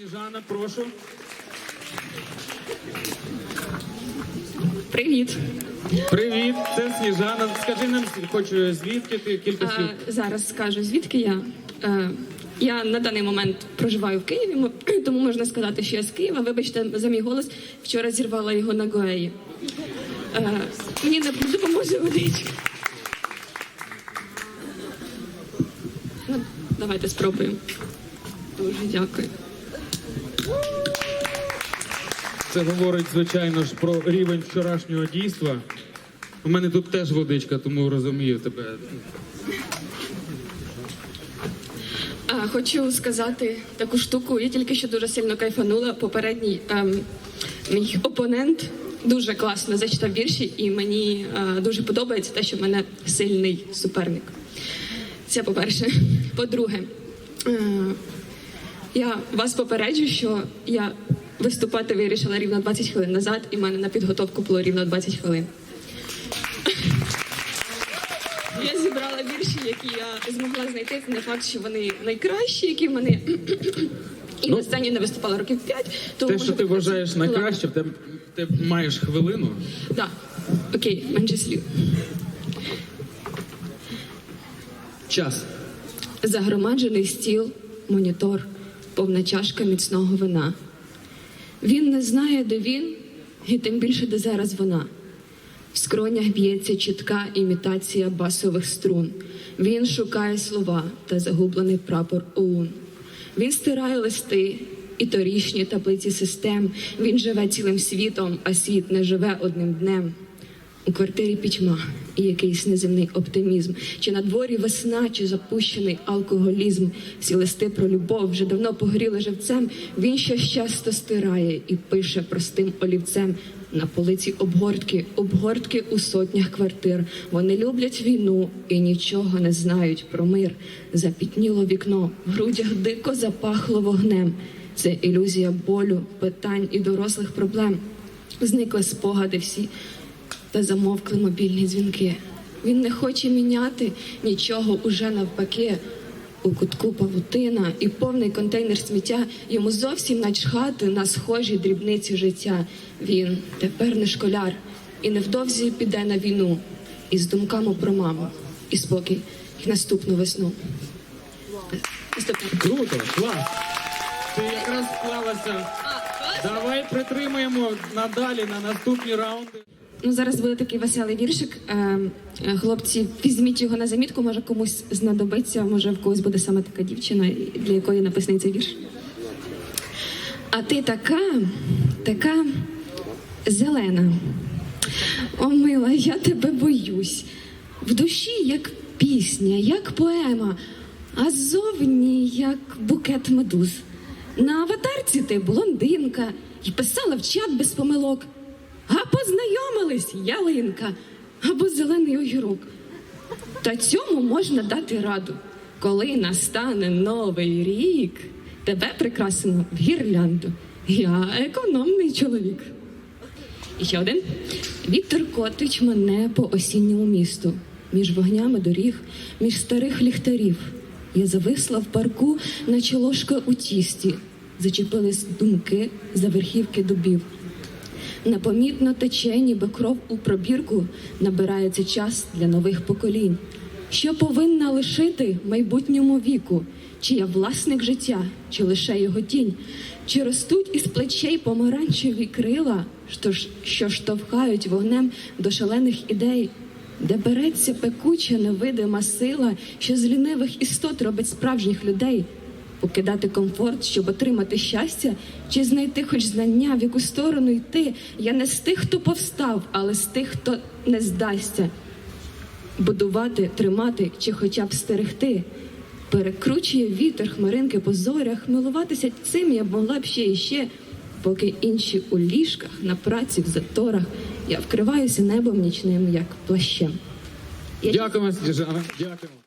Сніжана, прошу. Привіт. Привіт, це Сніжана. Скажи нам, хоч е, звідки ти кілька слів. Е, зараз скажу, звідки я. Е, я на даний момент проживаю в Києві, м- тому можна сказати, що я з Києва. Вибачте за мій голос. Вчора зірвала його на Гоеї. Е, мені не допоможе водичка. Ну, давайте спробуємо. Дуже дякую. Це говорить, звичайно ж, про рівень вчорашнього дійства. У мене тут теж водичка, тому розумію тебе. А, хочу сказати таку штуку. Я тільки що дуже сильно кайфанула. Попередній ем, мій опонент дуже класно зачитав вірші, і мені е, дуже подобається те, що в мене сильний суперник. Це по-перше. По-друге, е, я вас попереджу, що я виступати вирішила рівно 20 хвилин назад, і в мене на підготовку було рівно 20 хвилин. Я зібрала вірші, які я змогла знайти. Це не факт, що вони найкращі, які в мене і на сцені не виступала років 5. Тому Те, що ти вважаєш найкращим, ти, ти маєш хвилину. Так. Окей, менше слів. Час. Загромаджений стіл, монітор, повна чашка міцного вина. Він не знає, де він, і тим більше, де зараз вона. В скронях б'ється чітка імітація басових струн. Він шукає слова та загублений прапор ОУН. Він стирає листи і торішні таблиці систем. Він живе цілим світом, а світ не живе одним днем. У квартирі пітьма і якийсь неземний оптимізм. Чи на дворі весна, чи запущений алкоголізм. Всі листи про любов вже давно погоріли живцем. Він щось часто стирає і пише простим олівцем. На полиці обгортки, обгортки у сотнях квартир. Вони люблять війну і нічого не знають про мир. Запітніло вікно, в грудях дико запахло вогнем. Це ілюзія болю, питань і дорослих проблем. Зникли спогади всі та замовкли мобільні дзвінки. Він не хоче міняти нічого уже навпаки. У кутку павутина і повний контейнер сміття йому зовсім начхати на схожі дрібниці життя. Він тепер не школяр і невдовзі піде на війну із думками про маму і спокій, і наступну весну. Круто, клас. Ти якраз склалася. Давай притримаємо надалі на наступні раунди. Ну, зараз буде такий веселий віршик. Е, е, хлопці, візьміть його на замітку, може комусь знадобиться, може в когось буде саме така дівчина, для якої написаний цей вірш. А ти така, така зелена. О, мила, я тебе боюсь. В душі як пісня, як поема, а ззовні як букет медуз. На аватарці ти блондинка і писала в чат без помилок. А познайомились ялинка або зелений огірок. Та цьому можна дати раду. Коли настане новий рік, тебе прикрасимо в гірлянду. Я економний чоловік. І ще один. Віктор котить мене по осінньому місту, між вогнями доріг, між старих ліхтарів. Я зависла в парку, наче ложка у тісті, зачепились думки за верхівки дубів. Непомітно тече, ніби кров у пробірку, набирається час для нових поколінь. Що повинна лишити майбутньому віку? Чи я власник життя, чи лише його тінь? Чи ростуть із плечей помаранчеві крила, що, штовхають вогнем до шалених ідей? Де береться пекуча невидима сила, що з лінивих істот робить справжніх людей? Покидати комфорт, щоб отримати щастя, чи знайти хоч знання, в яку сторону йти. Я не з тих, хто повстав, але з тих, хто не здасться. Будувати, тримати чи хоча б стерегти. Перекручує вітер хмаринки по зорях, милуватися цим я б могла б ще і ще, поки інші у ліжках, на праці, в заторах, я вкриваюся небом нічним, як плащем. Я Дякуємо. Дякуємо.